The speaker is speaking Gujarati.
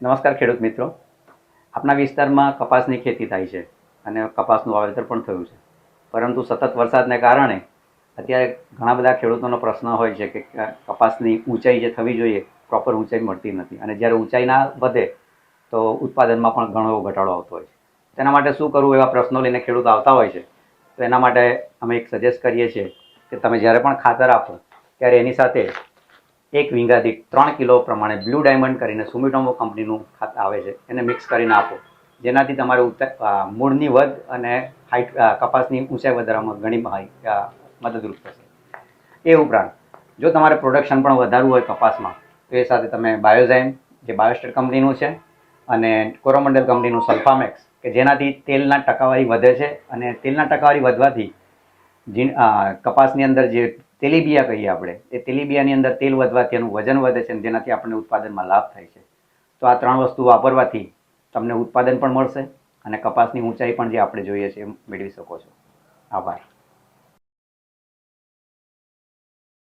નમસ્કાર ખેડૂત મિત્રો. આપણા વિસ્તારમાં કપાસની ખેતી થાય છે અને કપાસનું વાવેતર પણ થયું છે. પરંતુ સતત વરસાદને કારણે અત્યારે ઘણા બધા ખેડૂતોનો પ્રશ્ન હોય છે કે કપાસની ઊંચાઈ જે થવી જોઈએ પ્રોપર ઊંચાઈ મળતી નથી. અને જ્યારે ઊંચાઈ ના વધે તો ઉત્પાદનમાં પણ ઘણો એવો ઘટાડો આવતો હોય છે. તેના માટે શું કરવું એવા પ્રશ્નો લઈને ખેડૂત આવતા હોય છે? તો એના માટે અમે એક સજેસ્ટ કરીએ છીએ કે તમે જ્યારે પણ ખાતર આપો, ત્યારે એની સાથે એક વીંગા ત્રણ કિલો પ્રમાણે બ્લુ ડાયમંડ કરીને સુમિટોમો કંપનીનું ખાતર આવે છે, એને મિક્સ કરીને આપો. જેનાથી તમારે મૂળની વધ અને હાઈટ કપાસની ઊંચાઈ વધારવામાં ઘણી મદદરૂપ થશે. એ ઉપરાંત, જો તમારે પ્રોડક્શન પણ વધારવું હોય કપાસમાં, તો એ સાથે તમે બાયોઝાઇમ, જે બાયોસ્ટેટ કંપનીનું છે, અને કોરોમંડલ કંપનીનું સલ્ફામેક્સ, કે જેનાથી તેલના ટકાવારી વધે છે, અને તેલના ટકાવારી વધવાથી કપાસની અંદર જે તેલીબિયા કહીએ આપણે. એ તેલીબિયાની અંદર તેલ વધવાથી એનું વજન વધે છે અને જેનાથી આપણને ઉત્પાદનમાં લાભ થાય છે. તો આ ત્રણ વસ્તુ વાપરવાથી તમને ઉત્પાદન પણ મળશે અને કપાસની ઊંચાઈ પણ જે આપણે જોઈએ છે એ મેળવી શકો છો. આભાર.